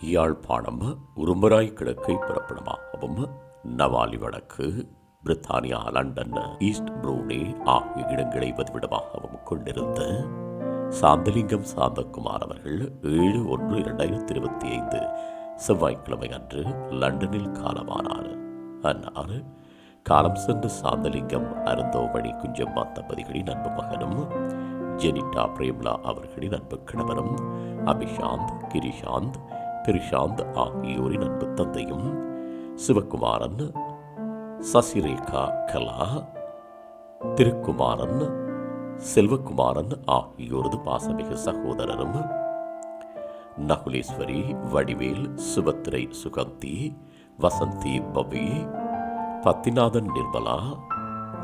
யாழ்ப்பாணம் உரும்பராய் கிழக்கை பிறப்பிடமாகவும் நவாலி வடக்கு பிரித்தானியா London east Brunei ஆகிய இடங்களை பதிவிடமாகவும் கொண்டிருந்த சாந்தலிங்கம் சாந்தகுமார் அவர்கள் ஏழு ஒன்று இரண்டாயிரத்தி இருபத்தி ஐந்து செவ்வாய்க்கிழமை அன்று லண்டனில் காலமானார். அன்னார் காலம் சென்ற சாந்தலிங்கம் அருந்தோமணி குஞ்சம்மா தம்பதிகளின் அன்பு மகனும் ஜெனிட்டா பிரேம்லா அவர்களின் அன்பு கணவரும் அபிஷாந்த் கிரிஷாந்த் பிரிஷாந்த் ஆகியோரின் அன்பு தந்தையும் சிவகுமாரன் சசிரேகா கலா திருக்குமாரன் செல்வகுமாரன் ஆகியோரது பாசமிகு சகோதரரும் நகுலேஸ்வரி வடிவேல் சுபத்திரை சுகந்தி வசந்தி பபி பத்திநாதன் நிர்மலா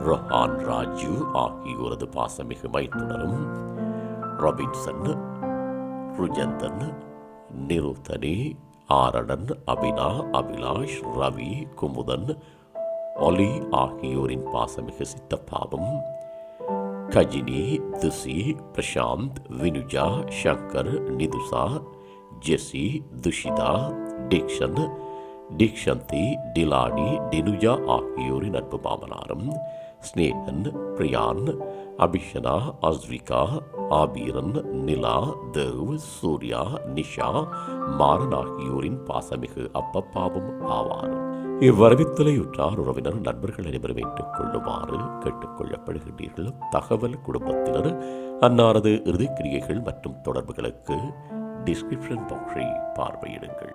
ரொஹான் ராஜு ஆகியோரது பாசமிகு மைத்துனரும் ராபின்சன் ருஜந்தன் நிருத்தனி ஆரணன் அபினா அபிலாஷ் ரவி குமுதன் ஒலி ஆகியோரின் பாசமிகு சித்தப்பாவும் கஜினி துசி பிரசாந்த் வினுஜா சங்கர் நிதுசா ஜெசி துஷிதா டிக்ஷன் டிக்ஷந்தி டிலானி டினுஜா ஆகியோரின் அன்பு மாமனாரும் ஸ்னேகன் பிரியான் அபிஷனா அஸ்விகா ஆபீரன் நிலா தேவ் சூர்யா நிஷா மாறன் ஆகியோரின் பாசமிகு அப்பப்பாவும் ஆவார் இவ்வரவித்தலையுற்றார் உறவினர் நண்பர்கள் அனைவரும் ஏற்றுக் கொள்ளுமாறு கேட்டுக்கொள்ளப்படுகின்றீர்கள் தகவல் குடும்பத்தினர் அன்னாரது இறுதிக்கிரியைகள் மற்றும் தொடர்புகளுக்கு டிஸ்கிரிப்ஷன் பாக்ஸை பார்வையிடுங்கள்